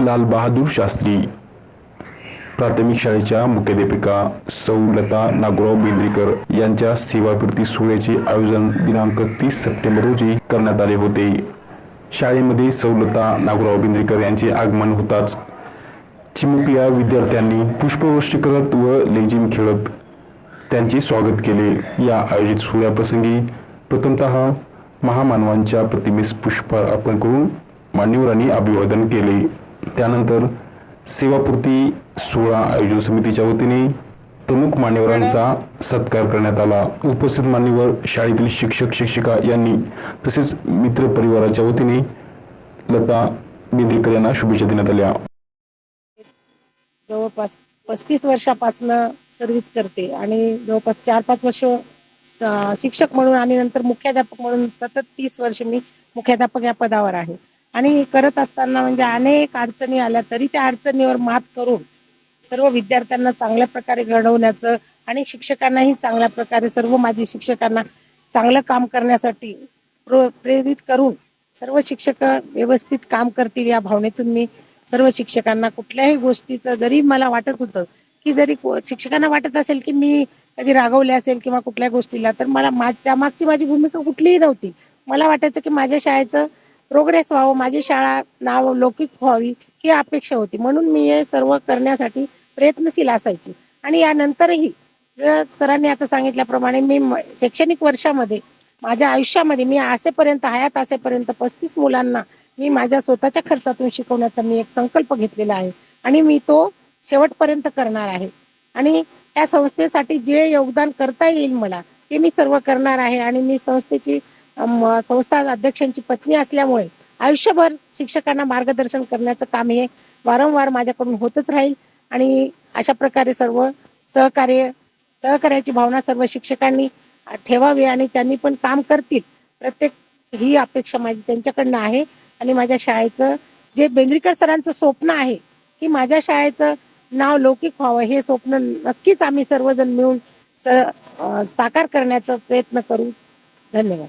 लालबहादूर शास्त्री. प्राथमिक शाळेच्या मुख्याध्यापिका सौलता नागोराव बेंद्रीकर यांच्या सेवापूर्ती सोहळ्याचे आयोजन दिनांक तीस सप्टेंबर रोजी करण्यात आले होते. शाळेमध्ये सौलता नागोराव बेंद्रीकर यांचे आगमन होताच. चिमुकल्या विद्यार्थ्यांनी पुष्पवृष्टी करत व लेझिम खेळत त्यांचे स्वागत केले. या आयोजित सोहळ्याप्रसंगी प्रथमतः महामानवांच्या प्रतिमेस पुष्प अर्पण करून मान्यवरांनी अभिवादन केले. त्यानंतर सेवापूर्ती सोहळा आयोजन समितीच्या वतीने प्रमुख मान्यवरांचा सत्कार करण्यात आला. उपस्थित मान्यवर शाळेतील शिक्षक शिक्षिका यांनी तसेच मित्र परिवाराच्या वतीने लता बेंद्रेकर यांना शुभेच्छा देण्यात आल्या. जवळपास पस्तीस वर्षापासनं सर्व्हिस करते आणि जवळपास चार पाच वर्ष शिक्षक म्हणून आणि नंतर मुख्याध्यापक म्हणून सतत तीस वर्ष मी मुख्याध्यापक या पदावर आहे. आणि करत असताना म्हणजे अनेक अडचणी आल्या तरी त्या अडचणीवर मात करून सर्व विद्यार्थ्यांना चांगल्या प्रकारे घडवण्याचं आणि शिक्षकांनाही चांगल्या प्रकारे सर्व माझी शिक्षकांना चांगलं काम करण्यासाठी प्रो प्रेरित करून सर्व शिक्षक व्यवस्थित काम करतील या भावनेतून मी सर्व शिक्षकांना कुठल्याही गोष्टीचं जरी मला वाटत होतं की जरी को- शिक्षकांना वाटत असेल की मी कधी रागवले असेल किंवा कुठल्या गोष्टीला तर मला मा त्यामागची माझी भूमिका कुठलीही नव्हती. मला वाटायचं की माझ्या शाळेचं प्रोग्रेस व्हावं माझी शाळा नाव लौकिक व्हावी ही अपेक्षा होती. म्हणून मी हे सर्व करण्यासाठी प्रयत्नशील असायची. आणि यानंतरही सरांनी आता सांगितल्याप्रमाणे मी शैक्षणिक वर्षामध्ये माझ्या आयुष्यामध्ये मी असेपर्यंत हयात असेपर्यंत पस्तीस मुलांना मी माझ्या स्वतःच्या खर्चातून शिकवण्याचा मी एक संकल्प घेतलेला आहे. आणि मी तो शेवटपर्यंत करणार आहे. आणि या संस्थेसाठी जे योगदान करता येईल मला ते मी सर्व करणार आहे. आणि मी संस्थेची संस्था अध्यक्षांची पत्नी असल्यामुळे आयुष्यभर शिक्षकांना मार्गदर्शन करण्याचं काम हे वारंवार माझ्याकडून होतच राहील. आणि अशा प्रकारे सर्व सहकार्य सहकार्याची भावना सर्व शिक्षकांनी ठेवावी आणि त्यांनी पण काम करतील. प्रत्येक ही अपेक्षा माझी त्यांच्याकडनं आहे. आणि माझ्या शाळेचं जे बेंद्रीकर सरांचं स्वप्न आहे की माझ्या शाळेचं नाव लौकिक व्हावं हे स्वप्न नक्कीच आम्ही सर्वजण मिळून स साकार करण्याचा प्रयत्न करू. धन्यवाद.